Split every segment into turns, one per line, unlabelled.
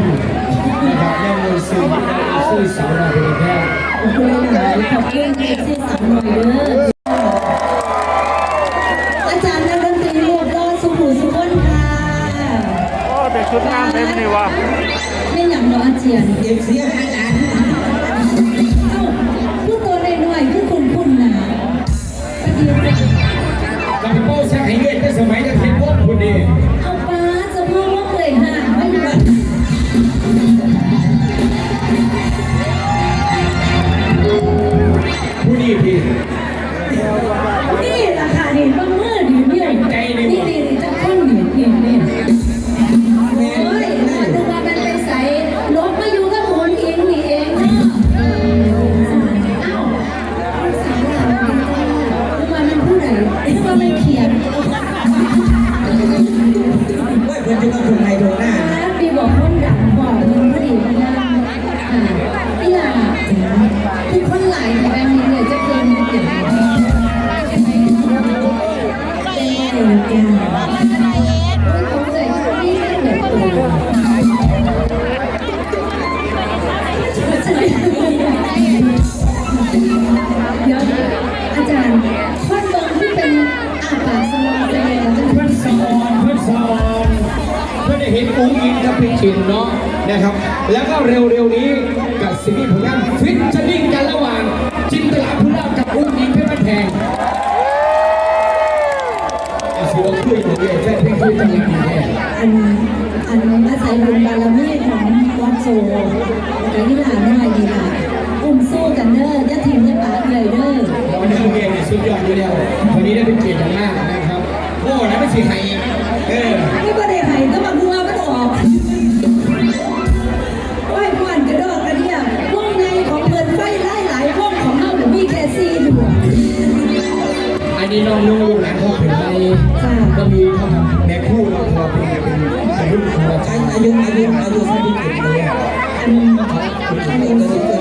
นนะครับแม่มวยสื่อสื่อสาวนาเพลงแท้
ขอบคุณหลายขอบคุณเอซีสามหน่อยเด้ออาจารย์นักดนตรีรูปรอดสุขุสุขนค่ะ
โอ้แต่ชุดงามเต็มนี่วะ
ไม่หยังดออาเจียน
เก็บเสียอาจารย์
ผู้ตัวน้อยๆคือคุณคุณนะประเดี๋ยว
กับโป้สักให้เงิน เห
มือนตัวเดี๋ยวอาจารย์คนเบิ่งที่เป็นอาปากสมองแสดงจะ
เพื่อนสอนเพื่อนสอนเพื่อนได้เห็นอุ้งอิงกับพี่ชินเนาะนะครับ แล้วก็เร็วๆนี้กับซีรีส์ผลงานฟิชเชอร์ลิงกันระหว่าง จินตลาพุลาภกับอุ้งอิงเพชรบ้านแพงอาศิวคุยอย่างเดียแค่เพียงคุยจังหวะนี้แหละ
อัน อันอาศัยบุญบารมีของวัดโซแต่ที่หลานหน่อยดีล่ะอุ้มสู้กันเด้ออย่าทิ้งอย่าปาเลยเด้อ
วันนี้โรงเรียนเนี่ยสุดยอดอยู่แล้ววันนี้ได้เป็นเกียรติอย่างมากนะครับ โอ้นะไม่ใช่ใครเออ
ไม่ก็ได้ให้ก็มาบัวมันออก Thank you.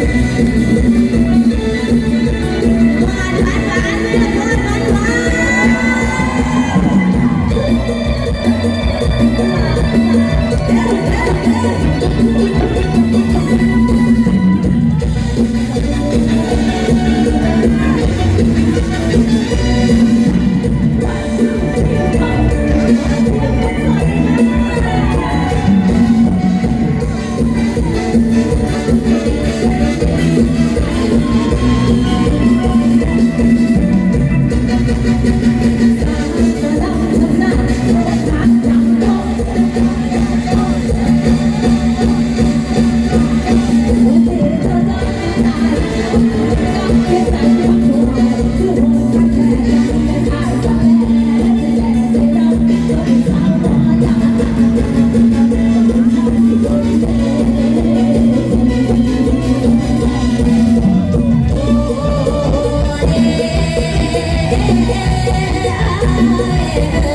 Thank you. Yeah.